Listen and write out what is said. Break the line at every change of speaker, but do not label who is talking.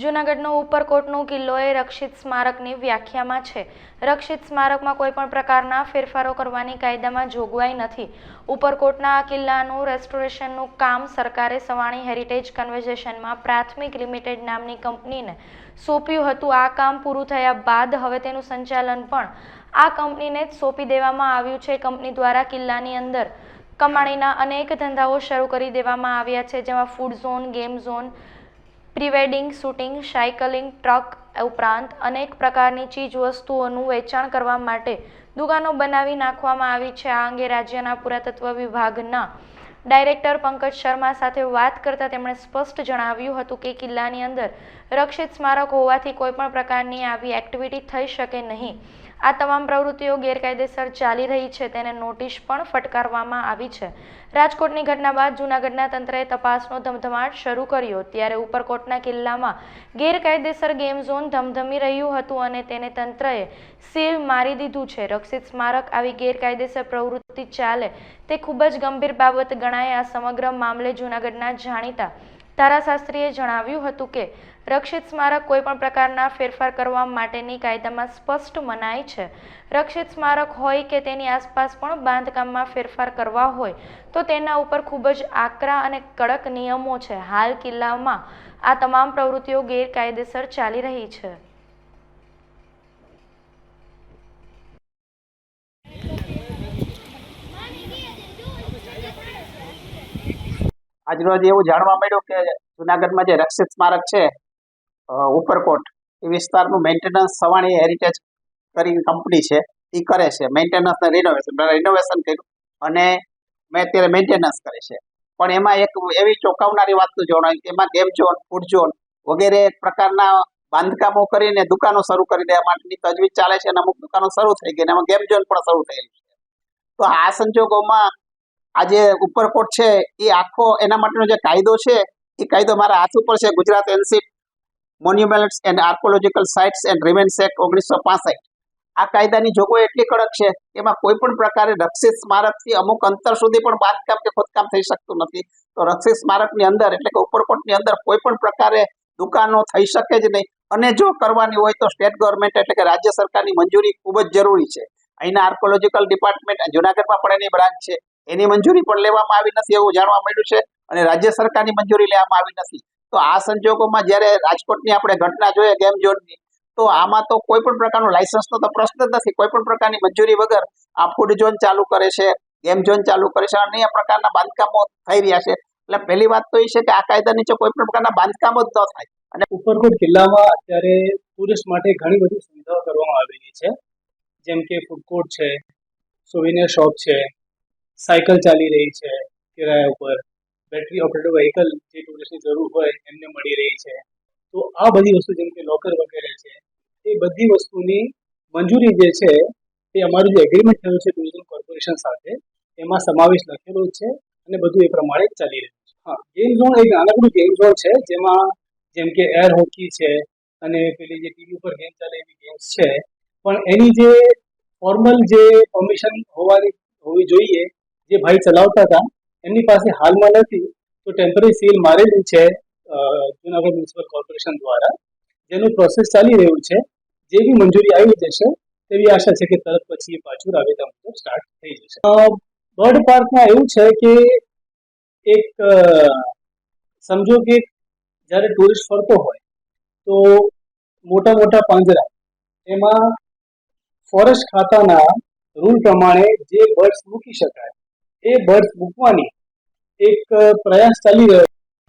જૂનાગઢનો ઉપરકોટનો કિલ્લો એ રક્ષિત સ્મારકની વ્યાખ્યામાં છે. રક્ષિત સ્મારકમાં કોઈ પણ પ્રકારના ફેરફારો કરવાની કાયદામાં જોગવાઈ નથી. ઉપરકોટના આ કિલ્લાનું રેસ્ટોરેશનનું કામ સરકારે સવાણી હેરિટેજ કન્વેઝેશનમાં પ્રાથમિક લિમિટેડ નામની કંપનીને સોંપ્યું હતું. આ કામ પૂરું થયા બાદ હવે તેનું સંચાલન પણ આ કંપનીને જ સોંપી દેવામાં આવ્યું છે. કંપની દ્વારા કિલ્લાની અંદર કમાણીના અનેક ધંધાઓ શરૂ કરી દેવામાં આવ્યા છે, જેમાં food zone game zone prewedding, shooting, cycling, truck ઉપરાંત અનેક પ્રકારની ચીજ વસ્તુઓનું વેચાણ કરવા માટે દુકાનો બનાવી નાખવામાં આવી છે. આ અંગે રાજ્યના પુરાતત્વ વિભાગના ડાયરેક્ટર પંકજ શર્મા સાથે વાત કરતા તેમણે સ્પષ્ટ જણાવ્યું હતું કે કિલ્લાની અંદર રક્ષિત સ્મારક હોવાથી કોઈપણ પ્રકારની આવી એક્ટિવિટી થઈ શકે નહીં. આ તમામ પ્રવૃત્તિઓ ગેરકાયદેસર ચાલી રહી છે, તેને નોટિસ પણ ફટકારવામાં આવી છે. રાજકોટની ઘટના બાદ જૂનાગઢના તંત્રએ તપાસનો ધમધમાટ શરૂ કર્યો. ત્યારે ઉપરકોટના કિલ્લામાં ગેરકાયદેસર ગેમ ઝોન ધમધમી રહ્યું હતું અને તેને તંત્રએ સીલ મારી દીધું છે. રક્ષિત સ્મારક આવી ગેરકાયદેસર પ્રવૃત્તિ ચાલે તે ખૂબ જ ગંભીર બાબત ગણાય આ સમગ્ર મામલે જૂનાગઢના જાણીતા ધારાશાસ્ત્રીએ જણાવ્યું હતું કે, રક્ષિત સ્મારક કોઈપણ પ્રકારના ફેરફાર કરવા માટેની કાયદામાં સ્પષ્ટ મનાઈ છે. રક્ષિત સ્મારક હોય કે તેની આસપાસ પણ બાંધકામમાં ફેરફાર કરવા હોય, તો તેના ઉપર ખૂબ જ આકરા અને કડક નિયમો છે. હાલ કિલ્લામાં આ તમામ પ્રવૃત્તિઓ ગેરકાયદેસર ચાલી રહી છે.
આજરોજ એવું જાણવા મળ્યું કે જુનાગઢમાં જે રક્ષિત સ્મારક છે ઉપરકોટ, એ વિસ્તારનું મેન્ટેનન્સ સવાણી હેરિટેજ કરીને કંપની છે. એ કરે છે. મેન્ટેનન્સ ને રિનોવેશન રિનોવેશન કર્યું અને મેં અત્યારે મેન્ટેનન્સ કરે છે. પણ એમાં એક એવી ચોંકાવનારી વાત જણાવી કે એમાં ગેમ ઝોન ફૂડ ઝોન વગેરે પ્રકારના બાંધકામો કરીને દુકાનો શરૂ કરી દેવા માટેની તજવીજ ચાલે છે અને અમુક દુકાનો શરૂ થઈ ગઈ અને એમાં ગેમ ઝોન પણ શરૂ થયેલી છે. તો આ સંજોગોમાં આ જે ઉપરકોટ છે, એ આખો એના માટેનો જે કાયદો છે, એ કાયદો મારા હાથ ઉપર છે, Gujarat ancient monuments and archaeological sites and remains act ઓગણીસો પાસઠ. આ કાયદાની જોગવાઈ એટલી કડક છે, એમાં કોઈ પણ પ્રકારે રક્ષિત સ્મારકથી અમુક અંતર સુધી પણ બાંધકામ કે ખોદકામ થઈ શકતું નથી. તો રક્ષિત સ્મારકની અંદર, એટલે કે ઉપરકોટની અંદર કોઈ પણ પ્રકારે દુકાનો થઈ શકે જ નહીં. અને જો કરવાની હોય તો સ્ટેટ ગવર્મેન્ટ, એટલે કે રાજ્ય સરકારની મંજૂરી ખૂબ જ જરૂરી છે. અહીંના આર્કોલોજીકલ ડિપાર્ટમેન્ટ જુનાગઢમાં પણ એની બ્રાન્ચ છે. એની મંજૂરી પણ લેવામાં આવી નથી એવું જાણવા મળ્યું છે અને રાજ્ય સરકારની મંજૂરી લેવામાં આવી નથી. તો આ સંજોગોમાં જ્યારે રાજકોટની આપણે ઘટના જોઈએ, ગેમ ઝોનની, તો આમાં તો કોઈ પણ પ્રકારનો લાયસન્સનો તો પ્રશ્ન જ નથી. કોઈ પણ પ્રકારની મંજૂરી વગર આ ફૂડ ઝોન ચાલુ કરે છે ગેમ ઝોન ચાલુ કરે છે અન્ય પ્રકારના બાંધકામો થઈ રહ્યા છે. એટલે પહેલી વાત તો એ છે કે આ કાયદા નીચે કોઈ પણ પ્રકારના બાંધકામો જ ન થાય. અને
ઉપરકોટ જિલ્લામાં અત્યારે ટુરિસ્ટ માટે ઘણી બધી સુવિધાઓ કરવામાં આવેલી છે. જેમ કે ફૂડ કોર્ટ છે સુવિનર શોપ છે સાયકલ ચાલી રહી છે કિરાયા ઉપર. બેટરી ઓપરેટેડ વ્હીકલ જે ટુરિસ્ટની જરૂર હોય એમને મળી રહી છે. તો આ બધી વસ્તુ જેમ કે લોકર વગેરે છે, એ બધી વસ્તુની મંજૂરી જે છે, એ અમારું જે એગ્રીમેન્ટ થયું છે ટુરિઝમ કોર્પોરેશન સાથે, એમાં સમાવેશ લખેલો છે અને બધું એ પ્રમાણે ચાલી રહ્યું છે. હા ગેમ ઝોન એક નાનકડું ગેમ ઝોન છે, જેમાં જેમ કે એર હોકી છે અને પેલી જે ટીવી ઉપર ગેમ ચાલે એવી ગેમ્સ છે. પણ એની જે ફોર્મલ જે પરમિશન હોવાની હોવી જોઈએ જે ભાઈ ચલાવતા હતા, એમની પાસે હાલમાં નથી, તો ટેમ્પરરી સીલ મારેલી છે જુનાગઢ મ્યુનિસિપલ કોર્પોરેશન દ્વારા. જેનું પ્રોસેસ ચાલી રહ્યું છે. જે બી મંજૂરી આવી જશે, તેવી આશા છે કે તરત પછી એ પાછું રાબેતા મુજબ સ્ટાર્ટ થઈ જશે. બર્ડ પાર્કમાં એવું છે કે એક સમજો કે જ્યારે ટુરિસ્ટ ફરતો હોય, તો મોટા મોટા પાંજરા, એમાં ફોરેસ્ટ ખાતાના રૂલ પ્રમાણે જે બર્ડ્સ મૂકી શકાય એ બર્થ મૂકવાની એક પ્રયાસ ચાલી રહ્યો